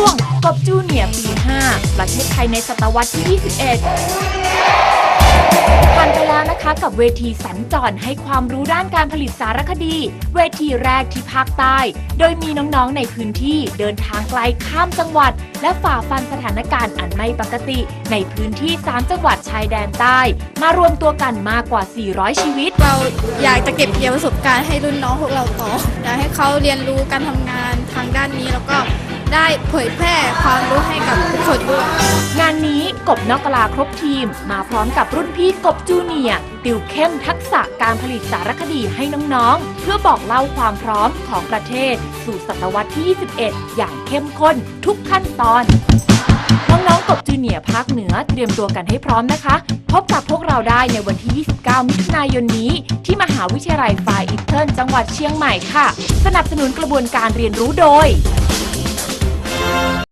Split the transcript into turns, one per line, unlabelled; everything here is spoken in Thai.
ช่วงกบจูเนียปี 5 ประเทศไทยในศตวรรษที่ 21 ผ่านไปแล้วนะคะกับเวทีสัญจรให้ความรู้ด้านการผลิตสารคดี เวทีแรกที่ภาคใต้ โดยมีน้องๆในพื้นที่เดินทางไกลข้ามจังหวัด และฝ่าฟันสถานการณ์อันไม่ปกติ ในพื้นที่ 3 จังหวัดชายแดนใต้ มารวมตัวกันมากกว่า 400 ชีวิต
เราอยากจะเก็บเกี่ยวประสบการณ์ให้รุ่นน้องพวกเราต่ออยากให้เขาเรียนรู้การทำงานทางด้านนี้แล้วก็ ได้เผยแพร่ความรู้ให้กับทุกคนด้วย
งานนี้กบนอกกลาครบทีม มาพร้อมกับรุ่นพี่กบจูเนียติวเข้มทักษะการผลิตสารคดีให้น้องๆ เพื่อบอกเล่าความพร้อมของประเทศ สู่ศตวรรษที่ 21 อย่างเข้มข้นทุกขั้นตอนน้องๆกบจูเนียภาคเหนือเตรียมตัวกันให้พร้อมนะคะ พบกับพวกเราได้ในวันที่ 29 มิถุนายนนี้ ที่มหาวิทยาลัยฟายอิทเทิลจังหวัดเชียงใหม่ค่ะ สนับสนุนกระบวนการเรียนรู้โดย